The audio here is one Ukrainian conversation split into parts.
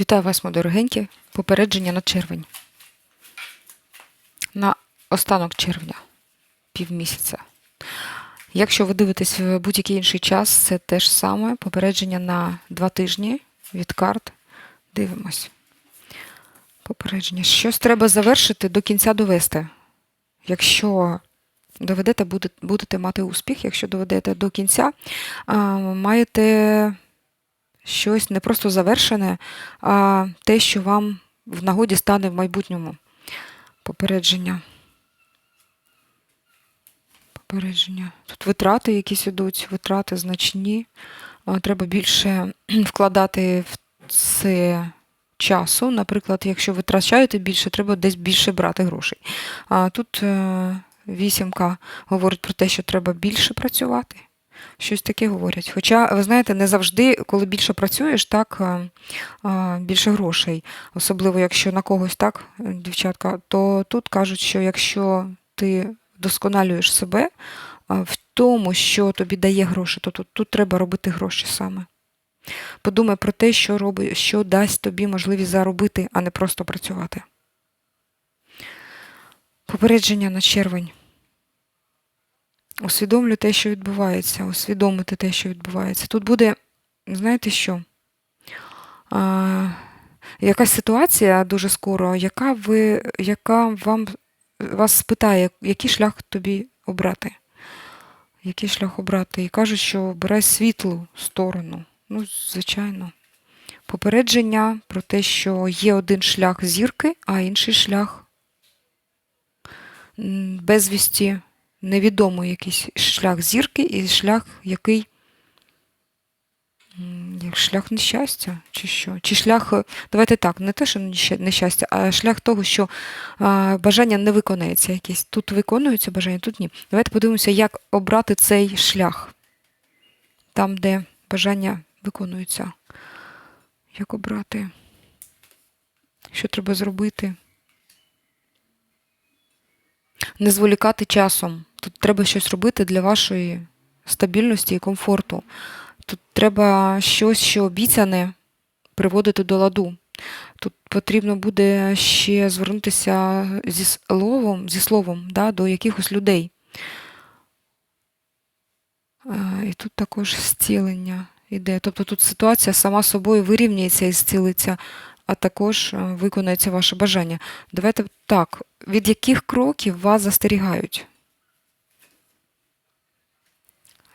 Вітаю вас, мої дорогенькі. Попередження на червень. На останок червня, півмісяця. Якщо ви дивитесь в будь-який інший час, це те ж саме. Попередження на два тижні від карт. Дивимось. Попередження. Щось треба завершити до кінця довести. Якщо доведете, будете мати успіх. Якщо доведете до кінця, маєте щось не просто завершене, а те, що вам в нагоді стане в майбутньому. Попередження. Попередження. Тут витрати якісь ідуть, витрати значні. Треба більше вкладати в це часу. Наприклад, якщо витрачаєте більше, треба десь більше брати грошей. А тут е, вісімка говорить про те, що треба більше працювати. Щось таке говорять. Хоча, ви знаєте, не завжди, коли більше працюєш, так е, е, більше грошей. Особливо, якщо на когось так, дівчатка, то тут кажуть, що якщо ти вдосконалюєш себе е, в тому, що тобі дає гроші, то тут, тут треба робити гроші саме. Подумай про те, що, роби, що дасть тобі можливість заробити, а не просто працювати. Попередження на червень. Усвідомлю те, що відбувається, усвідомити те, що відбувається. Тут буде, знаєте що? А, якась ситуація дуже скоро, яка ви, яка вам вас спитає, який шлях тобі обрати. Який шлях обрати? І кажуть, що обирай світлу сторону. Ну, звичайно. Попередження про те, що є один шлях зірки, а інший шлях безвісті невідомий якийсь шлях зірки і шлях, який як шлях нещастя, чи що? Чи шлях, е, давайте так, не те, що нещастя, а шлях того, що бажання не виконається якесь. Тут виконується бажання, тут ні. Давайте подивимося, як обрати цей шлях. Там, де бажання виконуються. Як обрати? Що треба зробити? Не зволікати часом. Тут треба щось робити для вашої стабільності і комфорту. Тут треба щось, що обіцяне, приводити до ладу. Тут потрібно буде ще звернутися зі словом, зі словом да, до якихось людей. Е, І тут також зцілення йде. Тобто тут ситуація сама собою вирівняється і зцілиться, а також е, виконається ваше бажання. Давайте так, від яких кроків вас застерігають?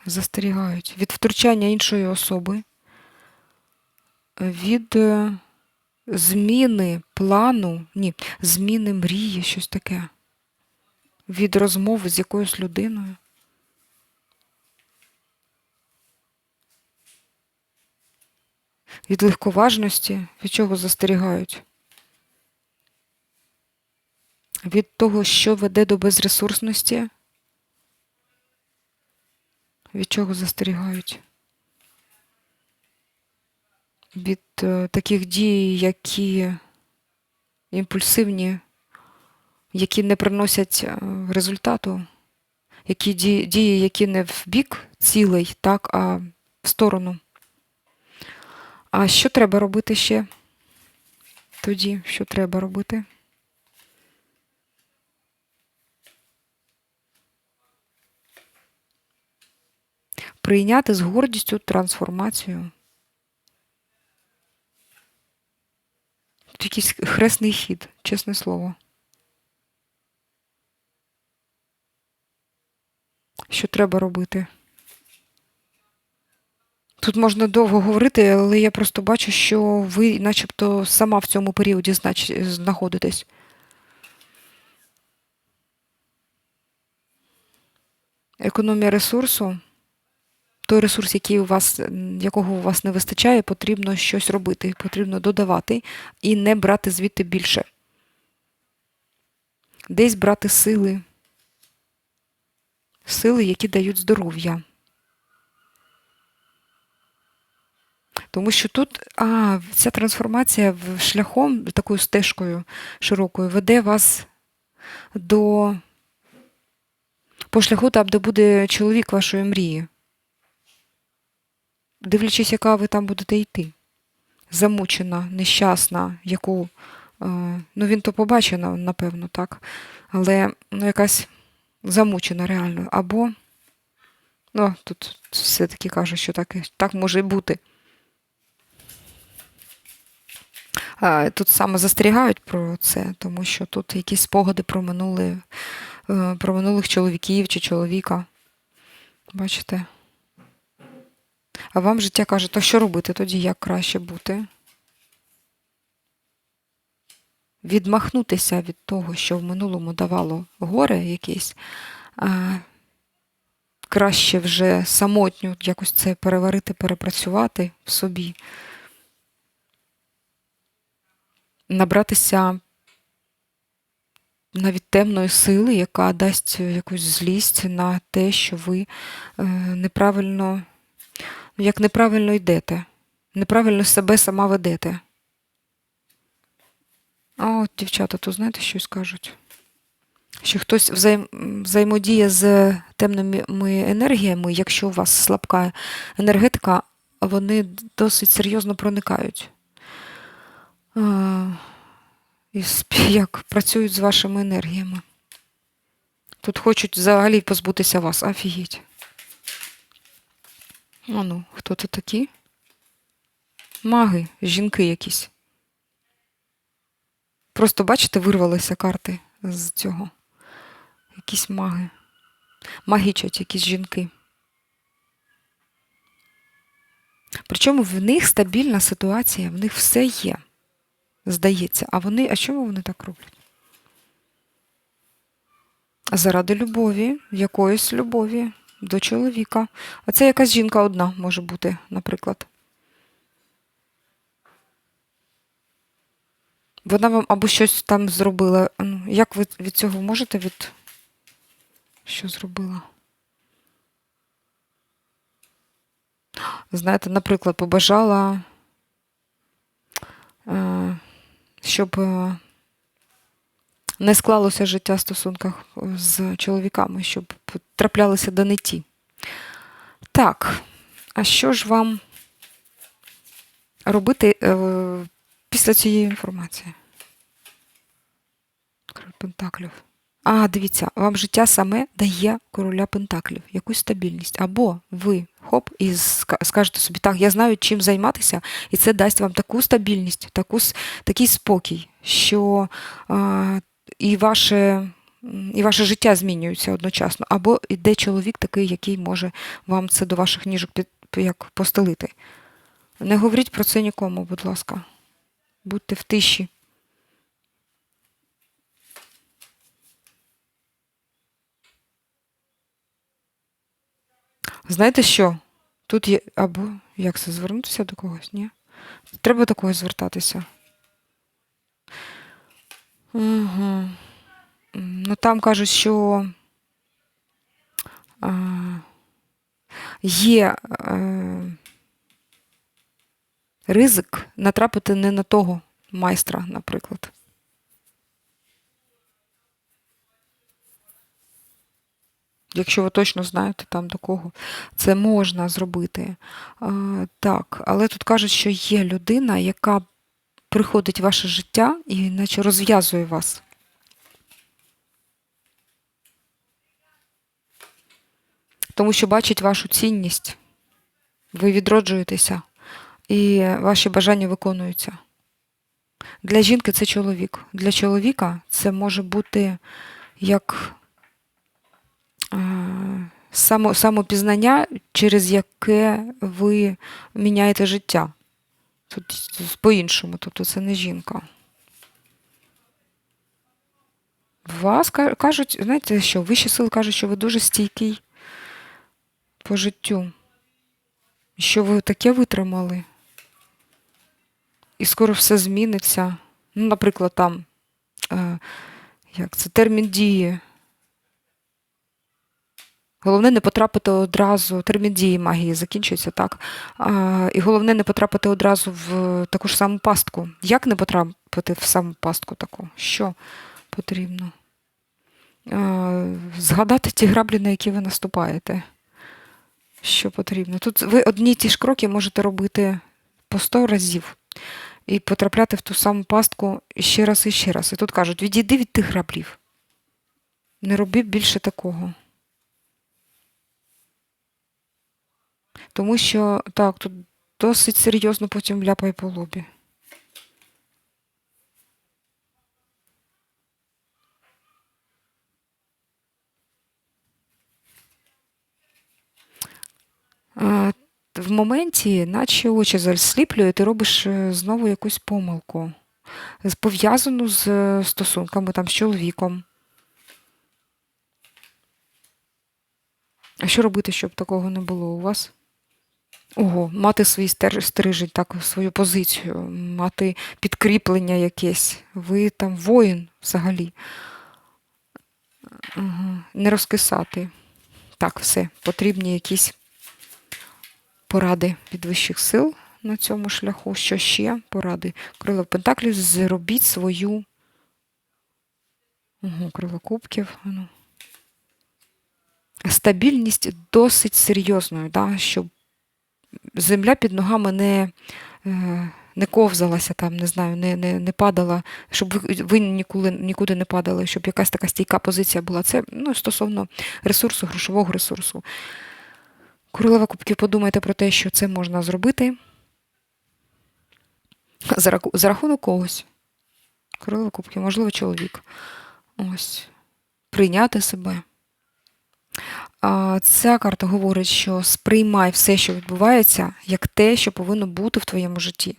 Застерігають. Від втручання іншої особи, від е, зміни плану, ні, зміни мрії, щось таке. Від розмови з якоюсь людиною. Від легковажності, від чого застерігають? Від того, що веде до безресурсності, від чого застерігають? Від е, таких дій, які імпульсивні, які не приносять е, результату, які дії, які не в бік цілий, так, а в сторону. А що треба робити ще? Тоді, що треба робити? Прийняти з гордістю трансформацію. Тут якийсь хресний хід, чесне слово. Що треба робити? Тут можна довго говорити, але я просто бачу, що ви начебто сама в цьому періоді знаходитесь. Економія ресурсу. Той ресурс, який у вас, якого у вас не вистачає, потрібно щось робити, потрібно додавати і не брати звідти більше. Десь брати сили. Сили, які дають здоров'я. Тому що тут а, ця трансформація шляхом, такою стежкою широкою, веде вас до по шляху там, де буде чоловік вашої мрії. Дивлячись, яка ви там будете йти. замучена, нещасна, яку. е, Ну, він то побачив, напевно, так. Але ну, якась замучена реально. Або, ну, тут все-таки кажуть, що так, так може бути. Тут саме застерігають про це, тому що тут якісь спогади про минуле, е, про минулих чоловіків чи чоловіка. Бачите? А вам життя каже, то що робити тоді, як краще бути? Відмахнутися від того, що в минулому давало горе якесь, а краще вже самотньо якось це переварити, перепрацювати в собі, набратися навіть темної сили, яка дасть якусь злість на те, що ви е, неправильно, як неправильно йдете, неправильно себе сама ведете. А от дівчата, то знаєте, що скажуть? Що хтось взаєм... взаємодіє з темними енергіями, якщо у вас слабка енергетика, вони досить серйозно проникають. А, І як працюють з вашими енергіями. Тут хочуть взагалі позбутися вас. Офігеть. А ну, хто це такі? Маги, жінки якісь. Просто, бачите, вирвалися карти з цього. Якісь маги. Магічать якісь жінки. Причому в них стабільна ситуація, в них все є. Здається. А вони, а чому вони так роблять? Заради любові, якоїсь любові до чоловіка. А це якась жінка одна може бути, наприклад. Вона вам або щось там зробила. Ну, як ви від цього можете від. Що зробила? Знаєте, наприклад, побажала, е, щоб е, не склалося життя в стосунках з чоловіками, щоб траплялися до не ті. Так, а що ж вам робити е, після цієї інформації? Король Пентаклів. А, дивіться, вам життя саме дає короля Пентаклів, якусь стабільність. Або ви хоп, і скажете собі, так, я знаю, чим займатися, і це дасть вам таку стабільність, таку, такий спокій, що а, і, ваше, і ваше життя змінюється одночасно. Або йде чоловік такий, який може вам це до ваших ніжок під, як постелити. Не говоріть про це нікому, будь ласка. Будьте в тиші. Знаєте що? Тут є або як це звернутися до когось? Ні? Треба до когось звертатися. Угу. Ну там кажуть, що а, є е, ризик натрапити не на того майстра, наприклад. Якщо ви точно знаєте там до кого це можна зробити. А, так, але тут кажуть, що є людина, яка приходить в ваше життя і наче розв'язує вас. Тому що бачить вашу цінність, ви відроджуєтеся, і ваші бажання виконуються. Для жінки це чоловік. Для чоловіка це може бути як е, само, самопізнання, через яке ви міняєте життя. Тут по-іншому, тобто це не жінка. Вас кажуть, знаєте що, вищі сили кажуть, що ви дуже стійкий по життю. Що ви таке витримали. І скоро все зміниться. Ну, наприклад, там, е, як це, термін дії. Головне не потрапити одразу, термін дії магії закінчується, так. А, і головне не потрапити одразу в таку ж саму пастку. Як не потрапити в саму пастку таку? Що потрібно? А, згадати ті граблі, на які ви наступаєте. Що потрібно? Тут ви одні ті ж кроки можете робити по 100 разів. і потрапляти в ту саму пастку ще раз і ще раз. І тут кажуть, відійди від тих граблів. Не роби більше такого. Тому що так, тут досить серйозно потім ляпає по лобі. В моменті, наче очі засліплює, ти робиш е, знову якусь помилку, пов'язану з е, стосунками там, з чоловіком. А що робити, щоб такого не було у вас? Ого, мати свій стрижень, так, свою позицію, мати підкріплення якесь. Ви там воїн взагалі. Ага. Не розкисати. Так, все. Потрібні якісь поради від вищих сил на цьому шляху. Що ще? Поради. Крила Пентаклів, зробіть свою. Ого, крила кубків. Стабільність досить серйозною, да, щоб земля під ногами не, е, не ковзалася там, не знаю, не, не, не падала, щоб ви, ви нікуди не падали, щоб якась така стійка позиція була. Це ну, стосовно ресурсу, грошового ресурсу. Королева Кубків, подумайте про те, що це можна зробити за рахунок когось. Королева Кубків, можливо, чоловік. Ось. Прийняти себе. Ця карта говорить, що сприймай все, що відбувається, як те, що повинно бути в твоєму житті.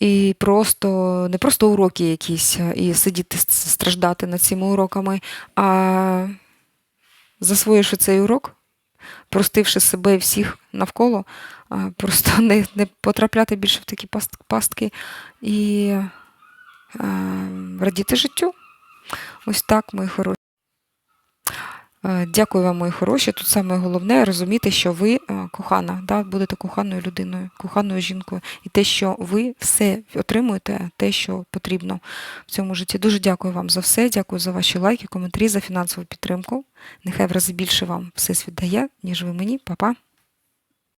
І просто не просто уроки якісь, і сидіти страждати над цими уроками, а засвоївши цей урок, простивши себе і всіх навколо, просто не, не потрапляти більше в такі пастки і радіти життю. Ось так, мої хороші. Е, Дякую вам, мої хороші. Тут саме головне розуміти, що ви е, кохана, да, будете коханою людиною, коханою жінкою, і те, що ви все отримуєте, те, що потрібно в цьому житті. Дуже дякую вам за все. Дякую за ваші лайки, коментарі, за фінансову підтримку. Нехай в рази більше вам все світ дає, ніж ви мені. Па-па.